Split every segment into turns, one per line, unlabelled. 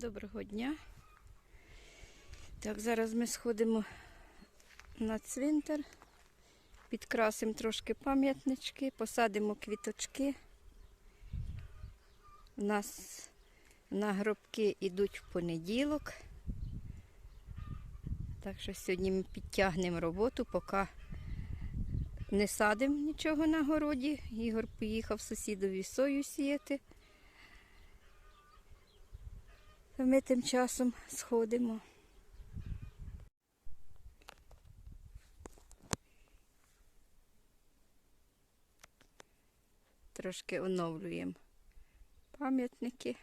Доброго дня. Так, зараз ми сходимо на цвинтар, підкрасимо трошки пам'ятнички, посадимо квіточки. У нас на гробки йдуть в понеділок. Так що сьогодні ми підтягнемо роботу, поки не садимо нічого на городі. Ігор поїхав сусідові сою сіяти. То ми тим часом сходимо. Трошки оновлюємо пам'ятники.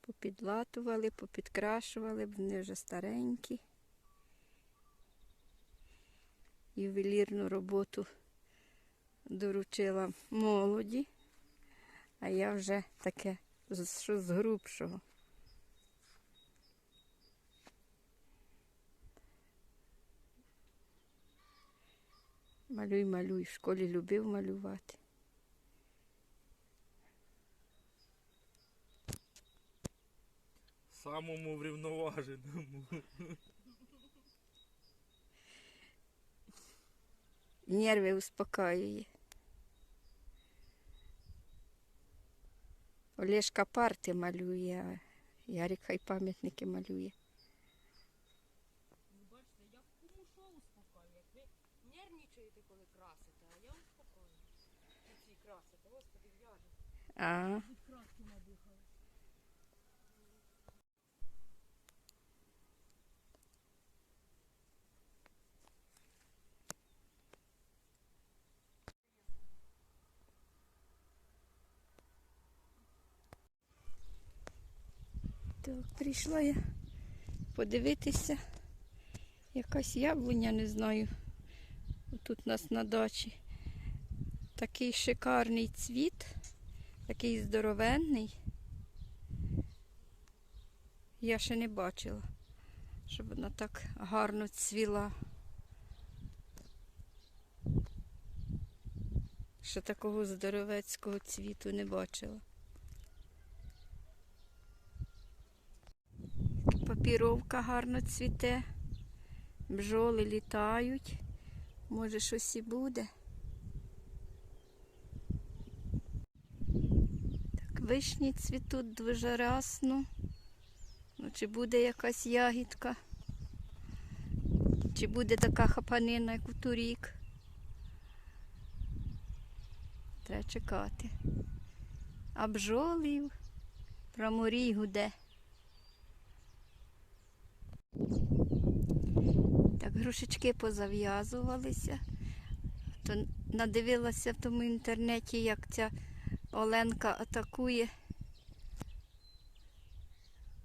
Попідлатували, попідкрашували, вони вже старенькі. Ювелірну роботу доручила молоді, а я вже таке що з грубшого. Малюй, малюй. В школі любив малювати.
Самому врівноваженому.
Нерви успокаює. Олешка парти малює, а Ярик хай пам'ятники малює.
Бачите, я кому що успокоюю. Як ви нервничаєте, коли красите, а я успокоюю. Ці красите, господи, в'яже.
А, так, прийшла я подивитися. Якась яблуня, не знаю. Тут у нас на дачі. Такий шикарний цвіт, такий здоровенний. Я ще не бачила, щоб вона так гарно цвіла. Ще такого здоровецького цвіту не бачила. Папіровка гарно цвіте, бджоли літають. Може щось і буде. Так, вишні цвітуть дуже рясно. Ну, чи буде якась ягідка? Чи буде така хапанина, як у торік? Треба чекати. А бджолів проморій гуде. Так, грушечки позав'язувалися. То надивилася в тому інтернеті, як ця Оленка атакує.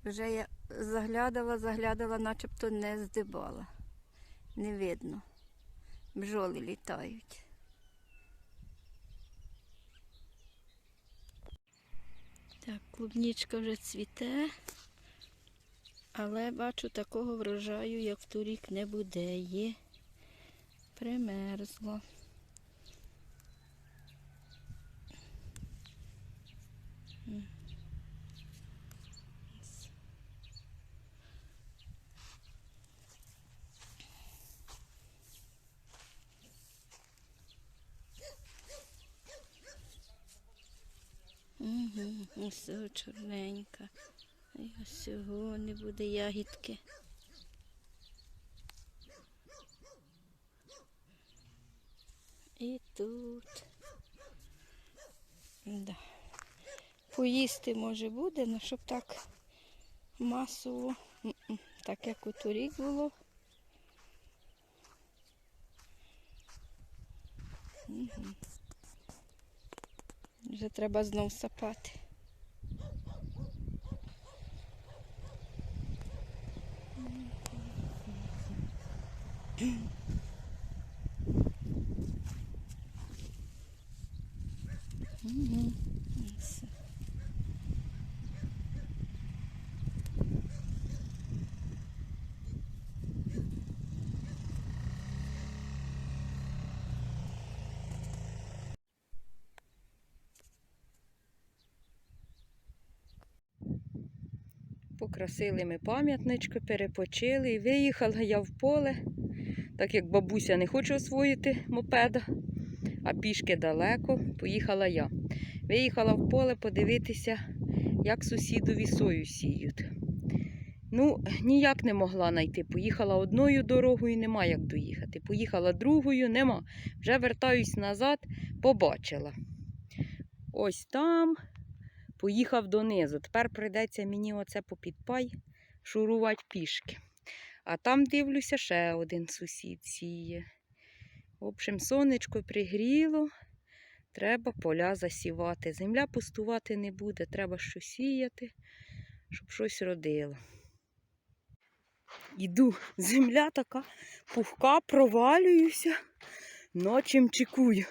Вже я заглядала, заглядала, начебто не здибала. Не видно. Бджоли літають. Так, клубнічка вже цвіте. Але бачу, такого врожаю, як торік, не буде. Є примерзло. Угу, ось чорненька. І ось цього не буде ягідки. І тут. Да. Поїсти може буде, але щоб так масово, так як у торік було. Мгм. Вже треба знов сапати.
Покрасили ми пам'ятничку, перепочили і виїхала я в поле так як бабуся не хоче освоїти мопеда, а пішки далеко, поїхала я. Виїхала в поле подивитися, як сусідові сою сіють. Ну, ніяк не могла знайти. Поїхала одною дорогою, нема як доїхати. Поїхала другою, нема. Вже вертаюсь назад, побачила. Ось там поїхав донизу. Тепер прийдеться мені оце попідпай шурувати пішки. А там дивлюся, ще один сусід сіє. В общем, сонечко пригріло, треба поля засівати. Земля пустувати не буде, треба щось сіяти, щоб щось родило. Іду, земля така пухка, провалююся, ночим чекую.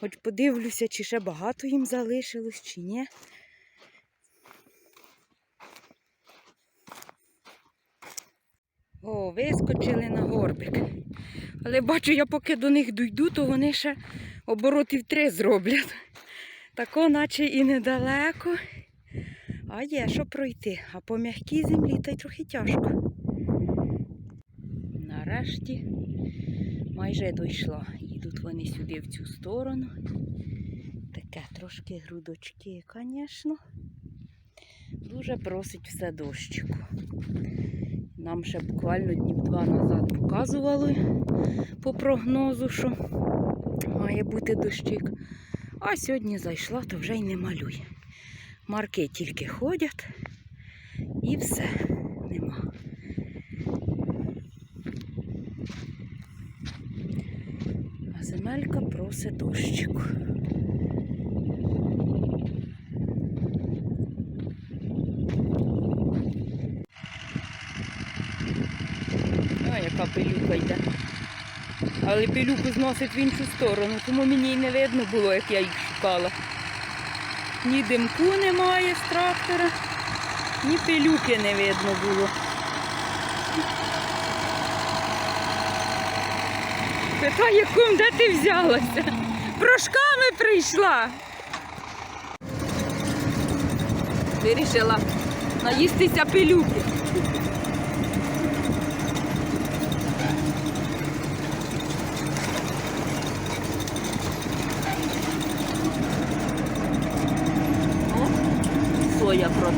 Хоч подивлюся, чи ще багато їм залишилось, чи ні. О, вискочили на горбик. Але бачу, я поки до них дойду, то вони ще оборотів три зроблять. Тако, наче і недалеко. А є що пройти. А по м'якій землі та й трохи тяжко. Нарешті майже дійшла. Їдуть вони сюди в цю сторону. Таке трошки грудочки, звісно. Дуже просить все дощику. Нам ще буквально днів два назад показували по прогнозу, що має бути дощик. А сьогодні зайшла, то вже й не малює. Марки тільки ходять і все нема. А земелька просить дощику. О, яка пилюка йде. Але пилюку зносить в іншу сторону, тому мені й не видно було, як я їх шукала. Ні димку немає з трактора, ні пилюки не видно було. Питає, кум, де ти взялася? Прошками прийшла. Вирішила наїстися пилюки. О,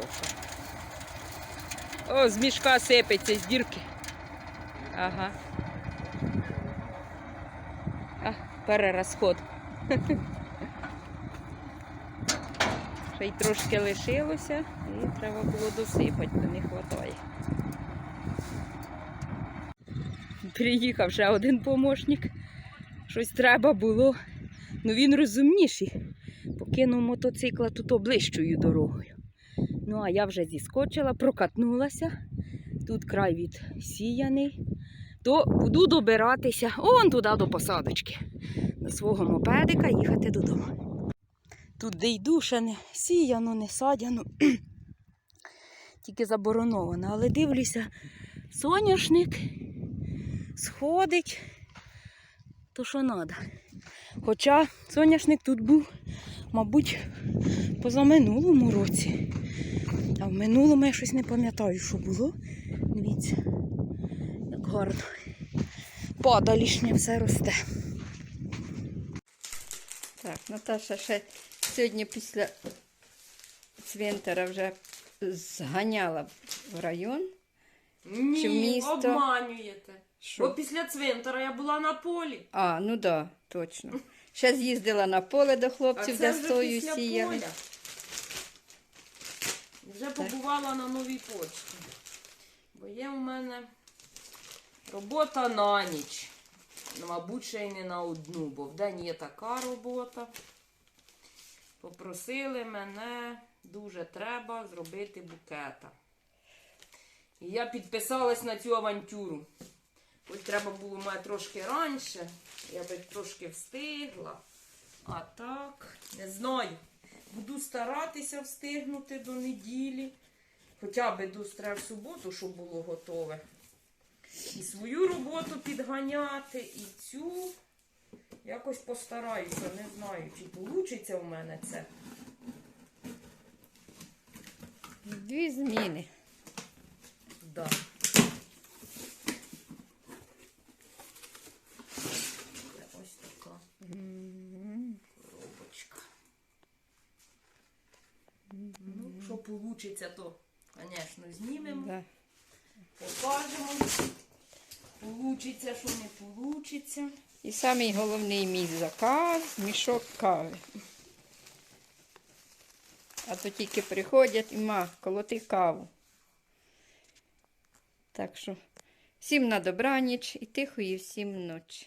заправки. О, з мішка сипеться з дірки. Ага. А, перерозход. Ще й трошки лишилося і треба було досипати, бо не вистачає. Приїхав ще один помощник. Щось треба було. Ну він розумніший. Покинув мотоцикла тут оближчою дорогою. Ну, а я вже зіскочила, прокатнулася. Тут край відсіяний. То буду добиратися он туди до посадочки. До свого мопедика їхати додому. Тут де йду, ще не сіяно, не садяно. Тільки забороновано. Але дивлюся, соняшник сходить, то що треба. Хоча соняшник тут був, мабуть, позаминулому році. А в минулому я щось не пам'ятаю, що було. Дивіться, як гарно. Падалішнє все росте.
Так, Наташа ще сьогодні після цвинтара вже зганяла в район.
Ні,
Чи в місто?
обманюєте. Бо після цвинтара я була на полі.
А, ну так, да, точно. Ще з'їздила на поле до
А
хлопців,
це
де
вже
сою
після
сіяли.
поля. Вже побувала на новій почті. Бо є у мене робота на ніч.
Ну, Мабуть, ще й не на одну, бо вдень є така робота. Попросили мене, дуже треба зробити букета. І я підписалась на цю авантюру. Хоч треба було мене трошки раніше, я би трошки встигла. А так, не знаю. Буду старатися встигнути до неділі. Хоча б до стре в суботу, щоб було готове. І свою роботу підганяти, і цю. Якось постараюся, не знаю, чи вийде у мене це.
Дві зміни.
Да. Це ось така коробочка. Ну, що вийде, то, звісно, знімемо,
Да.
покажемо. Получиться, що не получиться.
І самий головний мій заказ мішок кави. А то тільки приходять і ма, колоти каву. Так що всім на добраніч і тихої всім ночі.